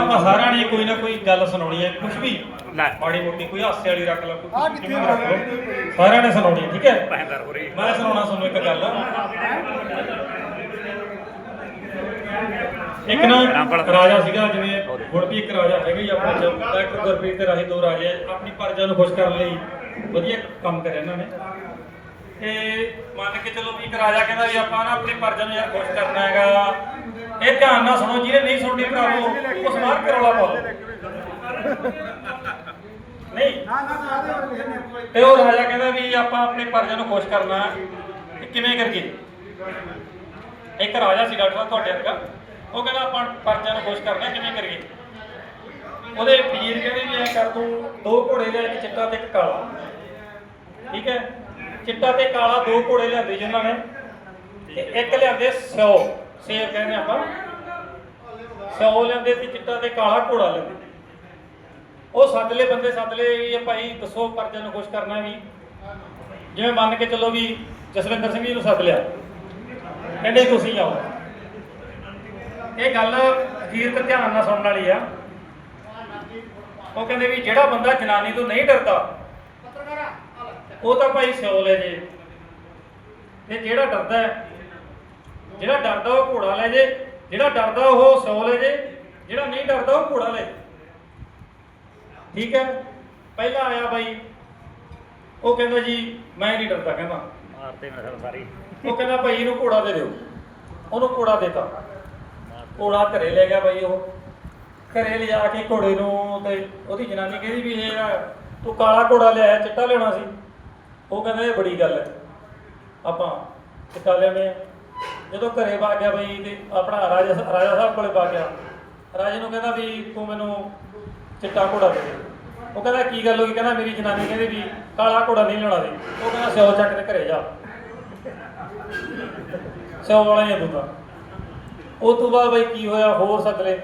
ਆਪਾਂ ਸਾਰਿਆਂ ਨੇ ਕੋਈ ਨਾ ਕੋਈ ਗੱਲ ਸੁਣਾਉਣੀ ਹੈ ਕੁਝ ਵੀ। ਲੈ। ਮਾੜੀ ਮੋਟੀ ਕੋਈ ਹਾਸੇ ਵਾਲੀ ਰੱਖ ਲਓ ਕੋਈ ਕਿਵੇਂ ਵੀ ਰੱਖ ਲਓ ਸਾਰਿਆਂ ਨੇ ਸੁਣਾਉਣੀ ਹੈ ਠੀਕ ਹੈ? ਪੈਂਦਰ ਹੋ ਰਹੀ ਮੈਂ ਸੁਣਾਉਣਾ ਤੁਹਾਨੂੰ ਇੱਕ ਗੱਲ। ਇੱਕ ਨਾ ਰਾਜਾ ਸੀਗਾ ਜਿਵੇਂ ਹੁਣ ਵੀ ਇੱਕ ਰਾਜਾ ਹੈਗਾ ਹੀ ਆਪਣੇ ਚ। ਡਾਕਟਰ ਗੁਰਪ੍ਰੀਤ ਤੇ ਰਾਹੀ ਦੋ ਰਾਜੇ। ਆਪਣੀ ਪ੍ਰਜਾ ਨੂੰ ਖੁਸ਼ ਕਰਨ ਲਈ ਵਧੀਆ ਕੰਮ ਕਰਿਆ ਇਹਨਾਂ ਨੇ। ਤੇ ਮੰਨ ਕੇ ਚਲੋ ਵੀ ਇੱਕ ਰਾਜਾ ਕਹਿੰਦਾ ਵੀ ਆਪਾਂ ਨਾ ਆਪਣੀ ਪ੍ਰਜਾ ਨੂੰ ਯਾਰ ਖੁਸ਼ ਕਰਨਾ ਹੈਗਾ। ਇਹ ਧਿਆਨ ਨਾਲ ਸੁਣੋ, ਜਿਹਨੇ ਨਹੀਂ ਸੁਣਨੀ ਭਰਾਵੋ ਉਸ ਮਾਰ ਕੇ ਰੌਲਾ ਪਾਓ ਨਹੀਂ। ਤੇ ਉਹ ਰਾਜਾ ਕਹਿੰਦਾ ਵੀ ਆਪਾਂ ਆਪਣੀ ਪ੍ਰਜਾ ਨੂੰ ਖੁਸ਼ ਕਰਨਾ ਕਿਵੇਂ ਕਰੀਏ? ਇੱਕ ਰਾਜਾ ਸੀ ਡਾਕਟਰ ਤੁਹਾਡੇ ਵਰਗਾ, ਉਹ ਕਹਿੰਦਾ ਆਪਾਂ ਪ੍ਰਜਾ ਨੂੰ ਖੁਸ਼ ਕਰਨਾ ਕਿਵੇਂ ਕਰੀਏ? ਉਹਦੇ ਵੀਰ ਕਹਿੰਦੇ ਵੀ ਐ ਕਰ, ਤੂੰ ਦੋ ਘੋੜੇ ਲਿਆ ਇੱਕ ਚਿੱਟਾ ਤੇ ਇੱਕ ਕਾਲਾ। ਠੀਕ ਹੈ? ਚਿੱਟਾ ਤੇ ਕਾਲਾ ਦੋ ਘੋੜੇ ਲਿਆਂਦੇ ਜਿਨ੍ਹਾਂ ਨੇ, ਤੇ ਇੱਕ ਲਿਆਂਦੇ ਸਿਓ ਸੇਬ ਕਹਿੰਦੇ ਆਪਾਂ। ਸਿਓ ਲੈਂਦੇ ਤੇ ਚਿੱਟਾ ਤੇ ਕਾਲਾ ਘੋੜਾ ਲਿਆਂਦੇ ਉਹ ਸੱਦਲੇ ਬੰਦੇ ਸੱਦਲੇ ਵੀ ਭਾਈ ਦੱਸੋ ਪ੍ਰਜਾ ਨੂੰ ਖੁਸ਼ ਕਰਨਾ ਵੀ। ਜਿਵੇਂ ਮੰਨ ਕੇ ਚੱਲੋ ਵੀ ਜਸਵਿੰਦਰ ਸਿੰਘ ਜੀ ਨੂੰ ਸੱਦ ਲਿਆ। ਕਹਿੰਦੇ ਤੁਸੀਂ ਆਓ। ਇਹ ਗੱਲ ਅਖੀਰ ਤੇ ਧਿਆਨ ਨਾਲ ਸੁਣਨ ਵਾਲੀ ਆ। ਉਹ ਕਹਿੰਦੇ ਵੀ ਜਿਹੜਾ ਬੰਦਾ ਜਨਾਨੀ ਤੋਂ ਨਹੀਂ ਡਰਦਾ, ਉਹ ਤਾਂ ਭਾਈ ਸਿਓ ਲੈ ਜੇ। ਤੇ ਜਿਹੜਾ ਡਰਦਾ ਜਿਹੜਾ ਡਰਦਾ ਉਹ ਘੋੜਾ ਲੈ ਜੇ ਜਿਹੜਾ ਡਰਦਾ ਉਹ ਸਿਓ ਲੈ ਜੇ ਜਿਹੜਾ ਨਹੀਂ ਡਰਦਾ ਉਹ ਘੋੜਾ ਲੈ ਠੀਕ ਹੈ? ਪਹਿਲਾ ਆਇਆ ਬਾਈ। ਉਹ ਕਹਿੰਦਾ ਜੀ ਮੈਂ ਨਹੀਂ ਡਰਦਾ ਕਹਿੰਦਾ। ਮਾਰਤੇ ਮੇਰੇ ਸਾਰੀ। ਉਹ ਕਹਿੰਦਾ ਭਾਈ ਇਹਨੂੰ ਘੋੜਾ ਦੇ ਦਿਓ। ਉਹਨੂੰ ਘੋੜਾ ਦੇਤਾ। ਘੋੜਾ ਘਰੇ ਲੈ ਗਿਆ ਬਾਈ ਉਹ। ਘਰੇ ਲਿਜਾ ਕੇ ਘੋੜੇ ਨੂੰ ਤੇ ਉਹਦੀ ਜਨਾਨੀ ਕਹਿੰਦੀ ਵੀ ਇਹ ਨਾ, ਤੂੰ ਕਾਲਾ ਘੋੜਾ ਲਿਆਇਆ ਚਿੱਟਾ ਲਿਆਉਣਾ ਸੀ। ਉਹ ਕਹਿੰਦਾ ਇਹ ਬੜੀ ਗੱਲ ਹੈ। ਆਪਾਂ ਚਿੱਟਾ ਆ ਜਦੋਂ ਘਰੇ ਪਾ ਗਿਆ ਬਈ ਤੇ ਆਪਣਾ ਰਾਜਾ ਰਾਜਾ ਸਾਹਿਬ ਕੋਲੇ ਪਾ ਗਿਆ, ਰਾਜੇ ਨੂੰ ਕਹਿੰਦਾ ਵੀ ਤੂੰ ਮੈਨੂੰ ਚਿੱਟਾ ਘੋੜਾ ਦੇ ਦੇ। ਉਹ ਕਹਿੰਦਾ, ਕੀ ਗੱਲ ਹੋ ਗਈ? ਕਹਿੰਦਾ, ਮੇਰੀ ਜਨਾਨੀ ਕਹਿੰਦੀ ਵੀ ਕਾਲਾ ਘੋੜਾ ਨਹੀਂ ਲਿਆਉਣਾ ਸੀ ਉਹ ਕਹਿੰਦਾ ਸਿਓ ਚੱਕ ਤੇ ਘਰੇ ਜਾ। ਸਿਓ ਵਾਲਾ ਹੀ ਆ ਤੂੰ ਤਾਂ ਉਹ ਤੋਂ ਬਾਅਦ ਬਈ ਕੀ ਹੋਇਆ? ਹੋਰ ਸੱਦਲੇ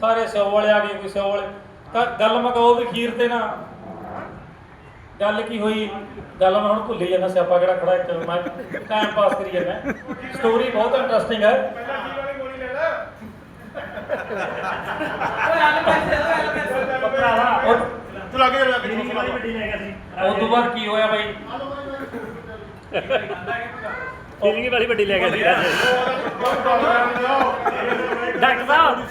ਸਾਰੇ ਸਿਓ ਵਾਲੇ ਆ ਗਏ, ਕੋਈ ਸਿਓ ਵਾਲੇ। ਤਾਂ ਗੱਲ ਮੈਂ ਵੀ ਖੀਰ ਤੇ ਨਾ ਗੱਲ ਕੀ ਹੋਈ? ਗੱਲ ਮੈਂ ਹੁਣ ਭੁੱਲ ਹੀ ਜਾਂਦਾ ਸਿਆਪਾ ਕਿਹੜਾ ਖੜਾ ਇੱਕ ਮੈਂ ਟਾਈਮ ਪਾਸ ਕਰੀ ਜਾਂਦਾ। ਸਟੋਰੀ ਬਹੁਤ ਇੰਟਰਸਟਿੰਗ ਹੈ। ਭਰਾਵਾ ਉਹ ਤੂੰ ਲੱਗੇ ਜਾ ਕੇ ਮੇਰੀ ਵਾਲੀ ਵੱਡੀ ਲੈ ਗਿਆ ਸੀ। ਉਹ ਤੋਂ ਬਾਅਦ ਕੀ ਹੋਇਆ ਬਾਈ? ਤੇਰੀ ਵਾਲੀ ਵੱਡੀ ਲੈ ਗਿਆ ਸੀ। ਡਾਕਟਰ ਸਾਹਿਬ।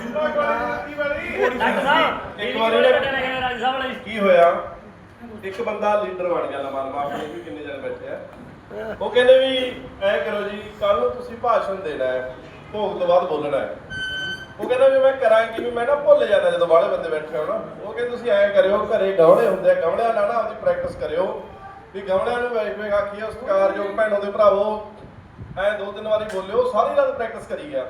ਡਾਕਟਰ ਸਾਹਿਬ ਇੱਕ ਵਾਰੀ ਰਾਜੇ ਸਾਹਿਬ ਵਾਲੀ ਕੀ ਹੋਇਆ? ਇੱਕ ਬੰਦਾ ਲੀਡਰ ਬਣ ਗਿਆ ਲਮਾਨ ਆਪਣੇ ਵੀ ਕਿੰਨੇ ਜਣ ਬੈਠੇ ਆ। ਉਹ ਕਹਿੰਦੇ ਵੀ, ਐ ਕਰੋ ਜੀ ਕੱਲ ਨੂੰ ਤੁਸੀਂ ਭਾਸ਼ਣ ਦੇਣਾ ਹੈ, ਭੋਗ ਤੋਂ ਬਾਅਦ ਬੋਲਣਾ ਹੈ। ਉਹ ਕਹਿੰਦਾ ਵੀ ਮੈਂ ਕਰਾਂਗੀ ਵੀ ਮੈਂ ਨਾ ਭੁੱਲ ਜਾਂਦਾ ਜਦੋਂ ਬਾਹਲੇ ਬੰਦੇ ਬੈਠੇ ਹੋਣ ਉਹ ਕਹਿੰਦੇ, ਤੁਸੀਂ ਐ ਕਰਿਓ, ਘਰੇ ਗਾਉਣੇ ਹੁੰਦੇ ਆ ਗਾਉਣਿਆਂ ਨਾਲ ਨਾ ਆਪਦੀ ਪ੍ਰੈਕਟਿਸ ਕਰਿਓ। ਵੀ ਗਾਉਣਿਆਂ ਨੂੰ ਵੇਖ ਵੇਖ, ਆਖੀਏ ਸਤਿਕਾਰਯੋਗ ਭੈਣੋ ਦੇ ਭਰਾਵੋ, ਐ ਦੋ ਤਿੰਨ ਵਾਰੀ ਬੋਲਿਓ, ਸਾਰੀ ਰਾਤ ਪ੍ਰੈਕਟਿਸ ਕਰੀ ਗਿਆ